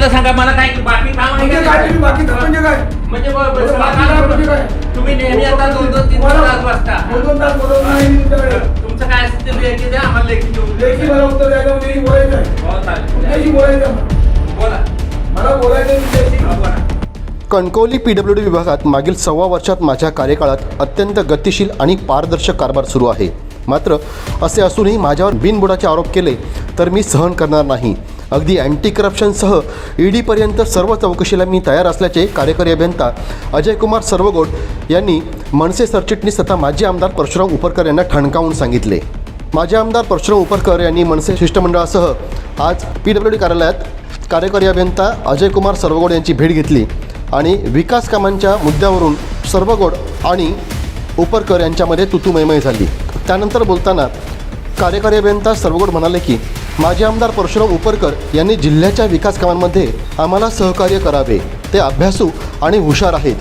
मला सांगा मला काय बाकी काम आहे म्हणजे का? काय? तुम्ही बाकी काम म्हणजे काय? म्हणजे ब- ब- म्हणजे म्हणजे काय? तुम्ही नेहमी आता दोन दोन तीन तास वाजता दोन दोन तास बोलवलं नाही मी तुमच्याकडे. तुमचं काय असेल ते लेखी द्या आम्हाला लेखी देऊ. लेखी मला उत्तर द्यायचं म्हणजे बोलायचं आहे. हो चालेल. कुठल्याशी बोलायचं आहे? बोला. मला बोलायचं आहे तुमच्याशी. हो, बोला. कणकवली पी डब्ल्यू डी विभागात मागील सव्वा वर्षात माझ्या कार्यकाळात अत्यंत गतिशील आणि पारदर्शक कारभार सुरू आहे. मात्र असे असूनही माझ्यावर बिनबुडाचे आरोप केले तर मी सहन करणार नाही. अगदी अँटी करप्शनसह ईडीपर्यंत सर्व चौकशीला मी तयार असल्याचे कार्यकारी अभियंता अजय कुमार सर्वगोड यांनी मनसे सरचिटणीस तथा माजी आमदार परशुराम उपरकर यांना ठणकावून सांगितले. माजी आमदार परशुराम उपरकर यांनी मनसे शिष्टमंडळासह आज पी डब्ल्यू डी कार्यालयात कार्यकारी अभियंता अजय कुमार सर्वगोड यांची भेट घेतली आणि विकास कामांच्या मुद्द्यावरून सर्वगोड आणि उपरकर यांच्यामध्ये तुतुमयमय झाली. त्यानंतर बोलताना कार्यकारी अभियंता सर्वगोड म्हणाले की माजी आमदार परशुराम उपरकर यांनी जिल्ह्याच्या विकास कामांमध्ये आम्हाला सहकार्य करावे ते अभ्यासू आणि हुशार आहेत.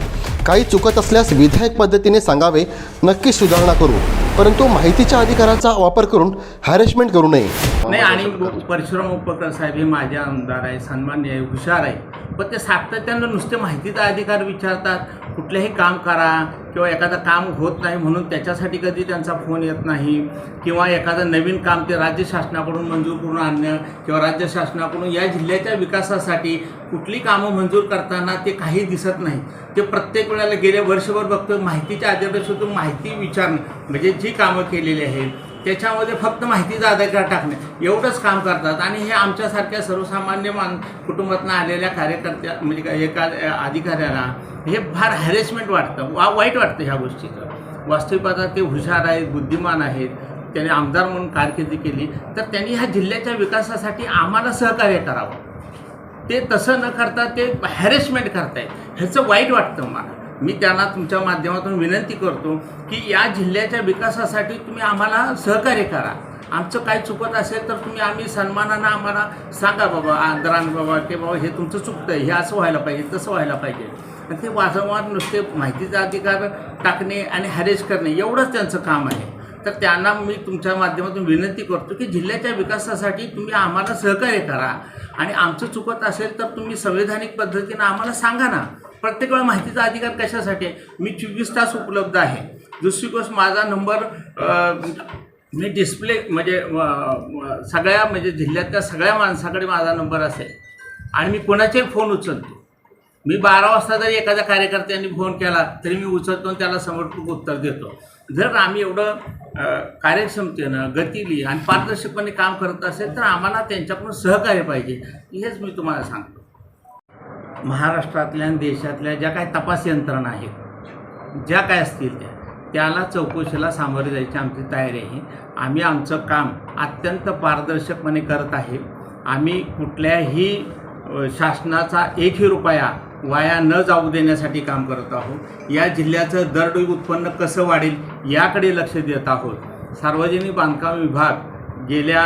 काही चुकत असल्यास विधायक पद्धतीने सांगावे नक्की सुधारणा करू. परंतु माहितीच्या अधिकाराचा वापर करून हॅरेसमेंट करू नये. नाही आणि परशुराम उपकर साहेब हे माझे आमदार आहे सन्मान्य आहे हुशार आहे पण ते सातत्यानं नुसते माहितीचा अधिकार विचारतात कुठलंही काम करा किंवा एखादं काम होत नाही म्हणून त्याच्यासाठी कधी त्यांचा फोन येत नाही किंवा एखादं नवीन काम ते राज्य शासनाकडून मंजूर करून आणणं किंवा राज्य शासनाकडून या जिल्ह्याच्या विकासासाठी कुठली कामं मंजूर करताना ते काही दिसत नाही. ते प्रत्येक वेळेला गेल्या वर्षभर बघतो माहितीच्या अधिकारातून माहिती विचारणं म्हणजे जी कामं केलेली आहेत त्याच्यामध्ये फक्त माहितीचा अधिकार टाकणे. एवढंच काम करतात. आणि हे आमच्यासारख्या सर्वसामान्य मान कुटुंबातून आलेल्या कार्यकर्त्या म्हणजे एका अधिकाऱ्याला हे फार हॅरेसमेंट वाटतं. वा वाईट वाटतं ह्या गोष्टीचं. वास्तविक ते हुशार आहेत बुद्धिमान आहेत. त्याने आमदार म्हणून कारकिर्दी केली. तर त्यांनी ह्या जिल्ह्याच्या विकासासाठी आम्हाला सहकार्य करावं. ते तसं न करता ते हॅरेसमेंट करतायत. ह्याचं वाईट वाटतं मला. मी त्यांना तुमच्या माध्यमातून विनंती करतो की या जिल्ह्याच्या विकासासाठी तुम्ही आम्हाला सहकार्य करा. आमचं काय चुकत असेल तर तुम्ही आम्ही सन्मानानं आम्हाला सांगा बाबा आदरान बाबा की बाबा हे तुमचं चुकतं हे असं व्हायला पाहिजे तसं व्हायला पाहिजे. आणि ते वारंवार नुसते माहितीचा अधिकार टाकणे आणि हॅरेज करणे एवढंच त्यांचं काम आहे. तर त्यांना मी तुमच्या माध्यमातून विनंती करतो की जिल्ह्याच्या विकासासाठी तुम्ही आम्हाला सहकार्य करा. आणि आमचं चुकत असेल तर तुम्ही संवैधानिक पद्धतीनं आम्हाला सांगा ना. प्रत्येक वेळा माहितीचा अधिकार कशासाठी आहे? मी चोवीस तास उपलब्ध आहे. दुसरी गोष्ट माझा नंबर मी डिस्प्ले म्हणजे सगळ्या म्हणजे जिल्ह्यातल्या सगळ्या माणसाकडे माझा नंबर असेल. आणि मी कोणाचेही फोन उचलतो. मी बारा वाजता जरी एखाद्या कार्यकर्त्यांनी फोन केला तरी मी उचलतो आणि त्याला समर्पक उत्तर देतो. जर आम्ही एवढं कार्यक्षमतेनं गतीली आणि पारदर्शकपणे काम करत असेल तर आम्हाला त्यांच्याकडून सहकार्य पाहिजे. हेच मी तुम्हाला सांगतो. महाराष्ट्रातल्या आणि देशातल्या ज्या काही तपास यंत्रणा आहेत ज्या काय असतील त्या त्याला चौकशीला सामोरे जायची आमची तयारी आहे. आम्ही आमचं काम अत्यंत पारदर्शकपणे करत आहे. आम्ही कुठल्याही शासनाचा एकही रुपया वाया न जाऊ देण्यासाठी काम करत आहोत. या जिल्ह्याचं दरडोई उत्पन्न कसं वाढेल याकडे लक्ष देत आहोत. सार्वजनिक बांधकाम विभाग गेल्या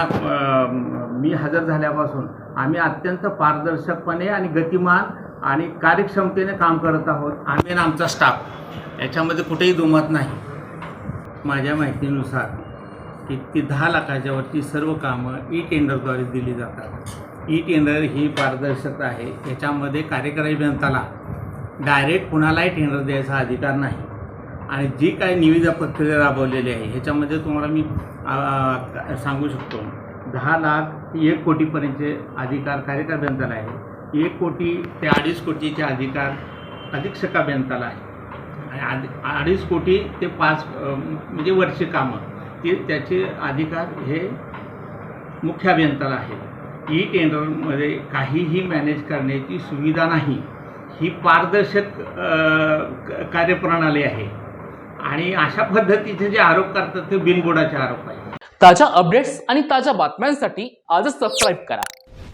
मी हजर झाल्यापासून आम्ही अत्यंत पारदर्शकपणे आणि गतिमान आणि कार्यक्षमतेने काम करत आहोत. आम्ही आणि आमचा स्टाफ याच्यामध्ये कुठेही दुमत नाही. माझ्या माहितीनुसार की ती दहा लाखाच्या वरती सर्व कामं ई टेंडरद्वारे दिली जातात. ई टेंडर ही पारदर्शकता आहे. याच्यामध्ये कार्यकारी अभियंताला डायरेक्ट कुणालाही टेंडर द्यायचा अधिकार नाही. आणि जी काही निविदा प्रक्रिया राबवलेली आहे ह्याच्यामध्ये तुम्हाला मी सांगू शकतो. दहा लाख एक कोटीपर्यंतचे अधिकार कार्यकारी अभियंताला आहे. एक कोटी ते अडीच कोटीचे अधिकार अधीक्षक अभियंताला आहे. आणि आधी अडीच कोटी ते पाच म्हणजे वर्षे कामं ते त्याचे अधिकार हे मुख्य अभियंताला आहे. ई टेंडरमध्ये काहीही मॅनेज करण्याची सुविधा नाही. ही पारदर्शक कार्यप्रणाली आहे. आणि अशा पद्धतीचे जे आरोप करतात ते बिनबोडाचे आरोप आहे ताज्या अपडेट्स आणि ताज्या बातम्यांसाठी आजच सबस्क्राईब करा.